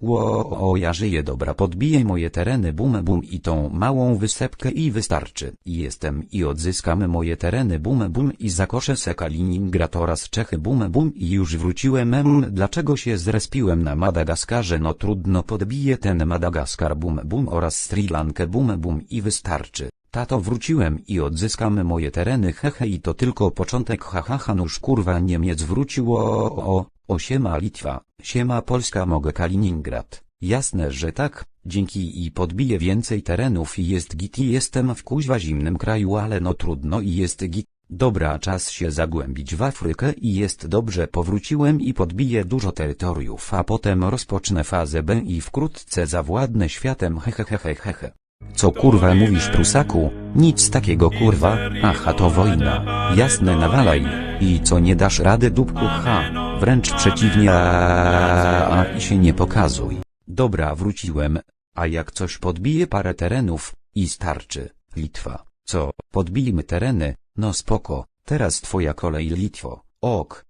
Ło, ja żyję dobra podbiję moje tereny bum bum i tą małą wysepkę i wystarczy. Jestem i odzyskamy moje tereny bum bum i zakoszę se Kaliningrad oraz Czechy bum bum i już wróciłem em dlaczego się zrespiłem na Madagaskarze no trudno podbiję ten Madagaskar bum bum oraz Sri Lankę bum bum i wystarczy. Tato wróciłem i odzyskamy moje tereny hehe i to tylko początek hahaha nuż kurwa Niemiec wrócił o, o, o, o siema Litwa, siema Polska mogę Kaliningrad, jasne że tak, dzięki i podbiję więcej terenów i jest git i jestem w kuźwa zimnym kraju ale no trudno i jest git. Dobra czas się zagłębić w Afrykę i jest dobrze powróciłem i podbiję dużo terytoriów a potem rozpocznę fazę B i wkrótce zawładnę światem hehehehehe. Co kurwa mówisz prusaku? Nic takiego kurwa, aha to wojna. Jasne nawalaj. I co nie dasz rady dupku ha. Wręcz przeciwnie a, i się nie pokazuj. Dobra wróciłem. A jak coś podbije parę terenów, i starczy. Litwa. Co, podbijmy tereny? No spoko, teraz twoja kolej Litwo. Ok.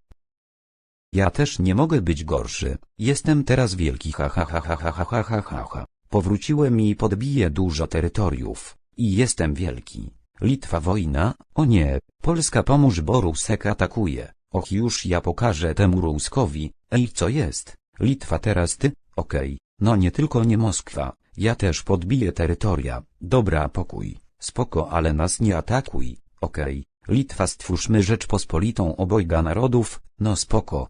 Ja też nie mogę być gorszy. Jestem teraz wielki ha ha ha ha ha ha ha ha ha ha. Powróciłem i podbiję dużo terytoriów. I jestem wielki. Litwa wojna, o nie, Polska pomóż bo Rusek atakuje. Och już ja pokażę temu Ruskowi, ej co jest? Litwa teraz ty? Okej, no nie tylko nie Moskwa, ja też podbiję terytoria. Dobra pokój, spoko ale nas nie atakuj, okej. Litwa stwórzmy Rzeczpospolitą obojga narodów, no spoko.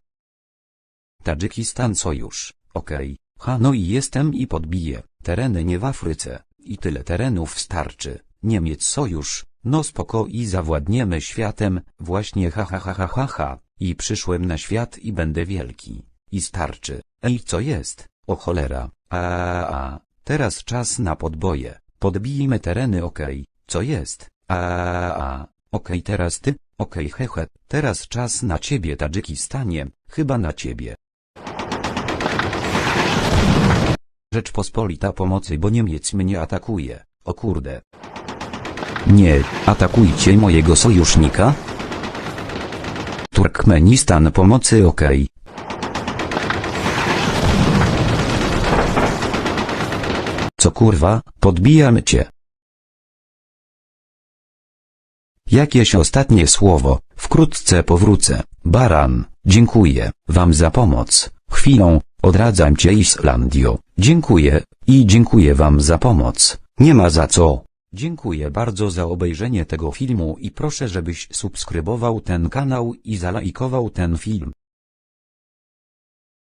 Tadżykistan sojusz, okej. Ha no i jestem i podbiję, tereny nie w Afryce, i tyle terenów starczy, Niemiec sojusz, no spoko i zawładniemy światem, właśnie ha ha ha ha ha ha, i przyszłem na świat i będę wielki, i starczy, ej co jest, o cholera, a, a, a teraz czas na podboje, podbijmy tereny okej, co jest, a, a, a okej teraz ty, okej hehe, teraz czas na ciebie Tadżykistanie, chyba na ciebie. Rzeczpospolita pomocy, bo Niemiec mnie atakuje. O kurde. Nie, atakujcie mojego sojusznika? Turkmenistan pomocy okej. Co kurwa, podbijam cię. Jakieś ostatnie słowo, wkrótce powrócę. Baran, dziękuję wam za pomoc. Chwilą, odradzam cię Islandio. Dziękuję, i dziękuję wam za pomoc. Nie ma za co. Dziękuję bardzo za obejrzenie tego filmu i proszę żebyś subskrybował ten kanał i zalajkował ten film.